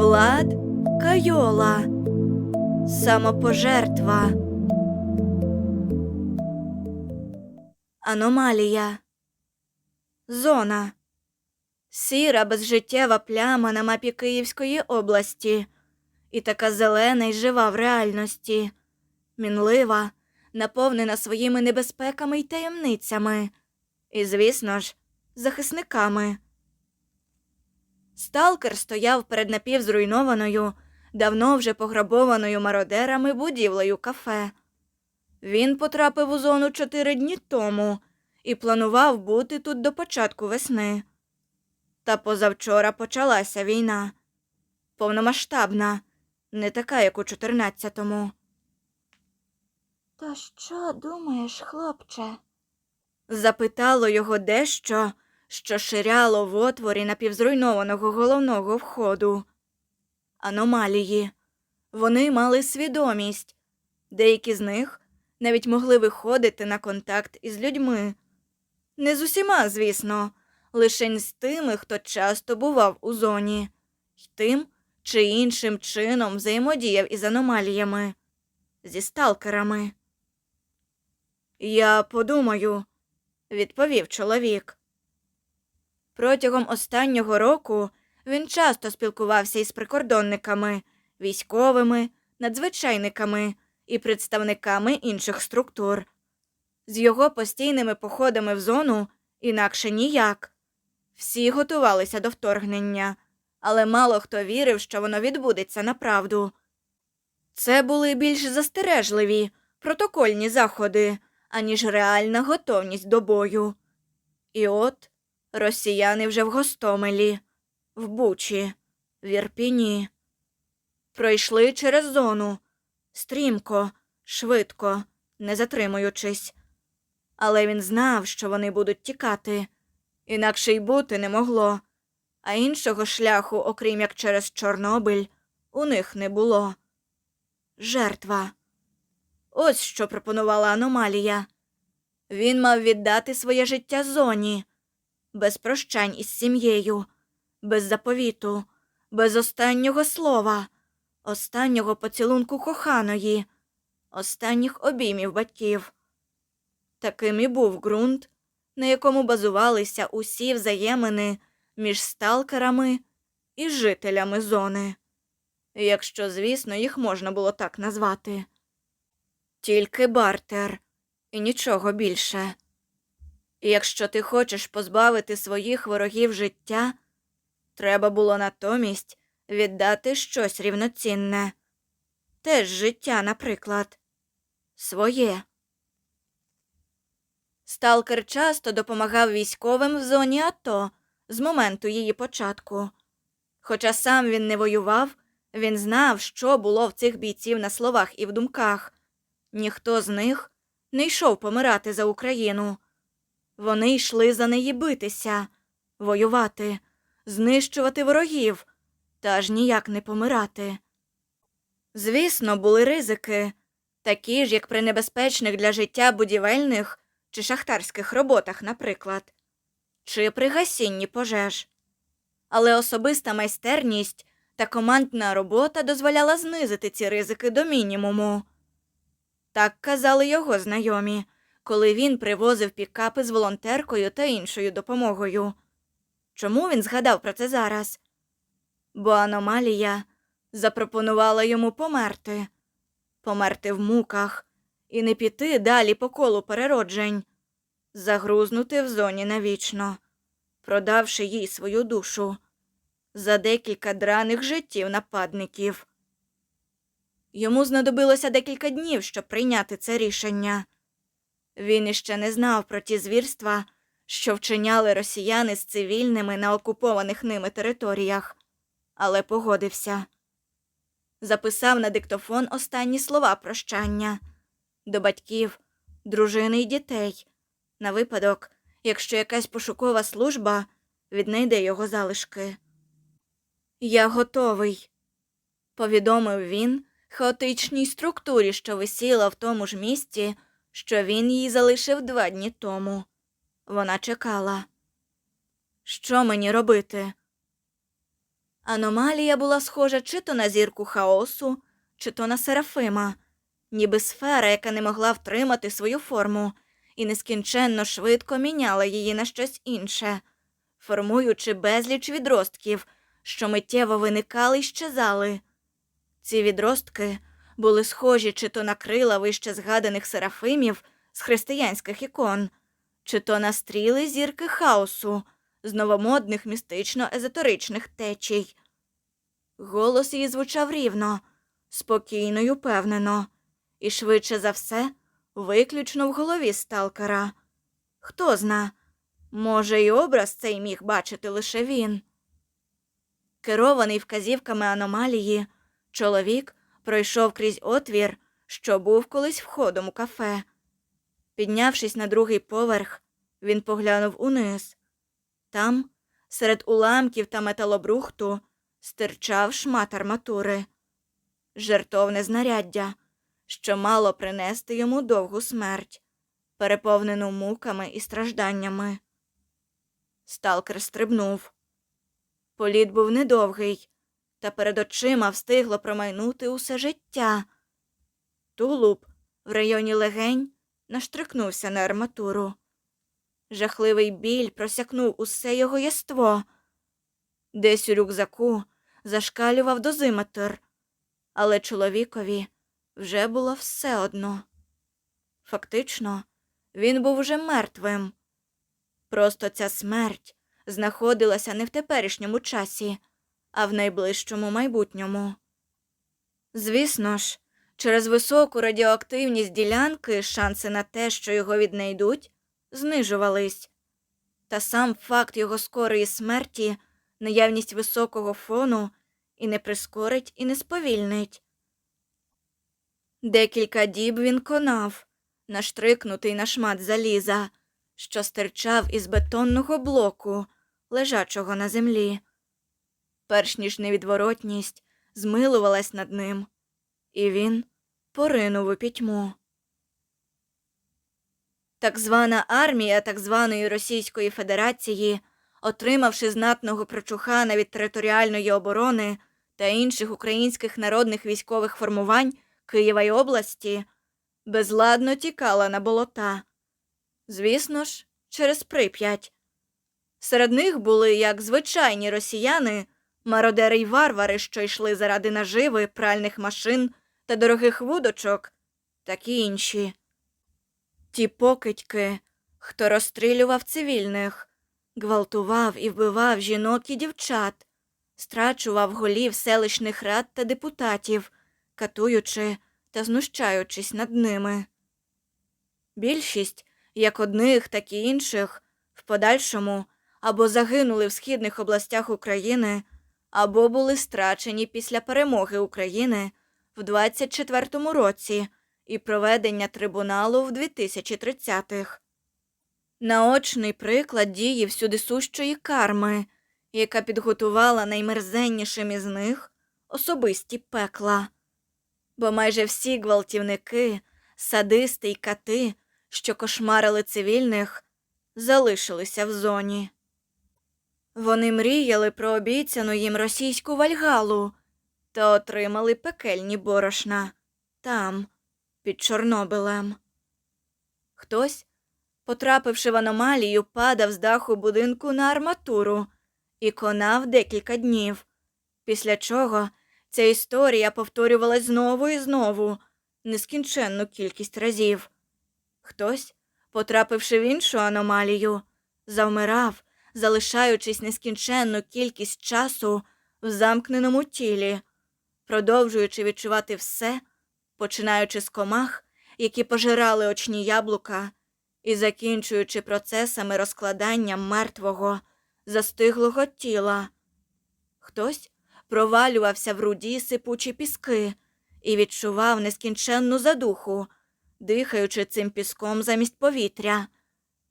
Влад Кайола. Самопожертва. Аномалія. Зона. Сіра безжиттєва пляма на мапі Київської області. І така зелена й жива в реальності. Мінлива, наповнена своїми небезпеками й таємницями. І, звісно ж, захисниками. Сталкер стояв перед напівзруйнованою, давно вже пограбованою мародерами будівлею кафе. Він потрапив у зону чотири дні тому і планував бути тут до початку весни. Та позавчора почалася війна. Повномасштабна, не така, як у 14-му. То що думаєш, хлопче? Запитало його дещо, що ширяло в отворі напівзруйнованого головного входу. Аномалії. Вони мали свідомість. Деякі з них навіть могли виходити на контакт із людьми. Не з усіма, звісно, лише з тими, хто часто бував у зоні, й тим чи іншим чином взаємодіяв із аномаліями, зі сталкерами. Я подумаю, відповів чоловік. Протягом останнього року він часто спілкувався із прикордонниками, військовими, надзвичайниками і представниками інших структур. З його постійними походами в зону інакше ніяк. Всі готувалися до вторгнення, але мало хто вірив, що воно відбудеться направду. Це були більш застережливі, протокольні заходи, аніж реальна готовність до бою. І от росіяни вже в Гостомелі, в Бучі, в Ірпіні. Пройшли через зону стрімко, швидко, не затримуючись. Але він знав, що вони будуть тікати, інакше й бути не могло, а іншого шляху, окрім як через Чорнобиль, у них не було. Жертва. Ось що пропонувала аномалія. Він мав віддати своє життя зоні, без прощань із сім'єю, без заповіту, без останнього слова, останнього поцілунку коханої, останніх обіймів батьків. Таким і був ґрунт, на якому базувалися усі взаємини між сталкерами і жителями зони, якщо, звісно, їх можна було так назвати. Тільки бартер і нічого більше. Якщо ти хочеш позбавити своїх ворогів життя, треба було натомість віддати щось рівноцінне. Теж життя, наприклад, своє. Сталкер часто допомагав військовим в зоні АТО з моменту її початку. Хоча сам він не воював, він знав, що було в цих бійців на словах і в думках. Ніхто з них не йшов помирати за Україну. Вони йшли за неї битися, воювати, знищувати ворогів, та аж ніяк не помирати. Звісно, були ризики, такі ж, як при небезпечних для життя будівельних чи шахтарських роботах, наприклад, чи при гасінні пожеж. Але особиста майстерність та командна робота дозволяла знизити ці ризики до мінімуму. Так казали його знайомі, коли він привозив пікапи з волонтеркою та іншою допомогою. Чому він згадав про це зараз? Бо аномалія запропонувала йому померти, померти в муках і не піти далі по колу перероджень, загрузнути в зоні навічно, продавши їй свою душу за декілька драних життів нападників. Йому знадобилося декілька днів, щоб прийняти це рішення. Він іще не знав про ті звірства, що вчиняли росіяни з цивільними на окупованих ними територіях, але погодився. Записав на диктофон останні слова прощання до батьків, дружини й дітей, на випадок, якщо якась пошукова служба віднайде його залишки. Я готовий, повідомив він хаотичній структурі, що висіла в тому ж місці, що він їй залишив два дні тому. Вона чекала. Що мені робити? Аномалія була схожа чи то на зірку хаосу, чи то на Серафима, ніби сфера, яка не могла втримати свою форму, і нескінченно швидко міняла її на щось інше, формуючи безліч відростків, що миттєво виникали й щезали. Ці відростки були схожі чи то на крила вище згаданих серафимів з християнських ікон, чи то на стріли зірки хаосу з новомодних містично-езотеричних течій. Голос її звучав рівно, спокійно й упевнено, і швидше за все, виключно в голові сталкера. Хто зна, може, і образ цей міг бачити лише він. Керований вказівками аномалії, чоловік пройшов крізь отвір, що був колись входом у кафе. Піднявшись на другий поверх, він поглянув униз. Там, серед уламків та металобрухту, стирчав шмат арматури, жертовне знаряддя, що мало принести йому довгу смерть, переповнену муками і стражданнями. Сталкер стрибнув. Політ був недовгий, та перед очима встигло промайнути усе життя. Тулуб в районі легень наштрикнувся на арматуру. Жахливий біль просякнув усе його єство. Десь у рюкзаку зашкалював дозиметр, але чоловікові вже було все одно. Фактично, він був уже мертвим. Просто ця смерть знаходилася не в теперішньому часі, а в найближчому майбутньому. Звісно ж, через високу радіоактивність ділянки шанси на те, що його віднайдуть, знижувались. Та сам факт його скорої смерті, наявність високого фону і не прискорить, і не сповільнить. Декілька діб він конав, наштрикнутий на шмат заліза, що стирчав із бетонного блоку, лежачого на землі. Перш ніж невідворотність змилувалась над ним, і він поринув у пітьму. Так звана армія так званої Російської Федерації, отримавши знатного прочухана від територіальної оборони та інших українських народних військових формувань Києва й області, безладно тікала на болота. Звісно ж, через Прип'ять. Серед них були як звичайні росіяни, мародери й варвари, що йшли заради наживи, пральних машин та дорогих вудочок, так і інші. Ті покидьки, хто розстрілював цивільних, гвалтував і вбивав жінок і дівчат, страчував голів селищних рад та депутатів, катуючи та знущаючись над ними. Більшість, як одних, так і інших, в подальшому або загинули в східних областях України, або були страчені після перемоги України в 24-му році і проведення трибуналу в 2030-х. Наочний приклад дії всюдисущої карми, яка підготувала наймерзеннішим із них особисті пекла. Бо майже всі гвалтівники, садисти й кати, що кошмарили цивільних, залишилися в зоні. Вони мріяли про обіцяну їм російську вальгалу та отримали пекельні борошна там, під Чорнобилем. Хтось, потрапивши в аномалію, падав з даху будинку на арматуру і конав декілька днів, після чого ця історія повторювалась знову і знову, нескінченну кількість разів. Хтось, потрапивши в іншу аномалію, завмирав, залишаючись нескінченну кількість часу в замкненому тілі, продовжуючи відчувати все, починаючи з комах, які пожирали очні яблука, і закінчуючи процесами розкладання мертвого, застиглого тіла. Хтось провалювався в руді сипучі піски і відчував нескінченну задуху, дихаючи цим піском замість повітря,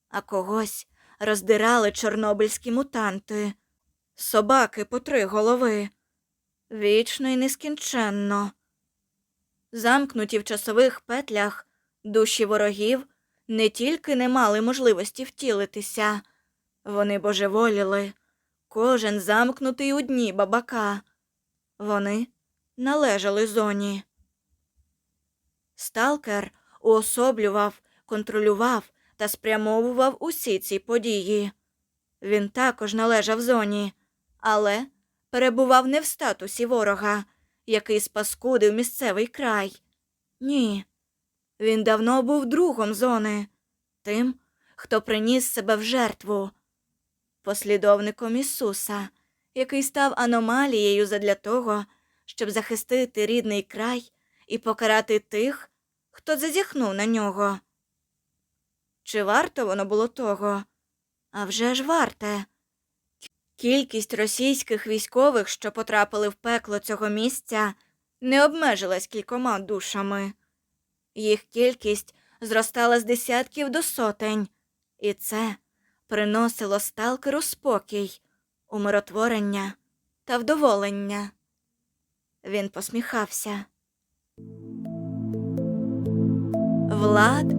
а когось роздирали чорнобильські мутанти, собаки по три голови, вічно й нескінченно. Замкнуті в часових петлях душі ворогів не тільки не мали можливості втілитися, вони божеволіли, кожен замкнутий у дні бабака. Вони належали зоні. Сталкер уособлював, контролював та спрямовував усі ці події. Він також належав зоні, але перебував не в статусі ворога, який спаскудив місцевий край. Ні, він давно був другом зони, тим, хто приніс себе в жертву, послідовником Ісуса, який став аномалією задля того, щоб захистити рідний край і покарати тих, хто зазіхнув на нього. Чи варто воно було того? А вже ж варте. Кількість російських військових, що потрапили в пекло цього місця, не обмежилась кількома душами. Їх кількість зростала з десятків до сотень, і це приносило сталкеру спокій, умиротворення та вдоволення. Він посміхався. Влад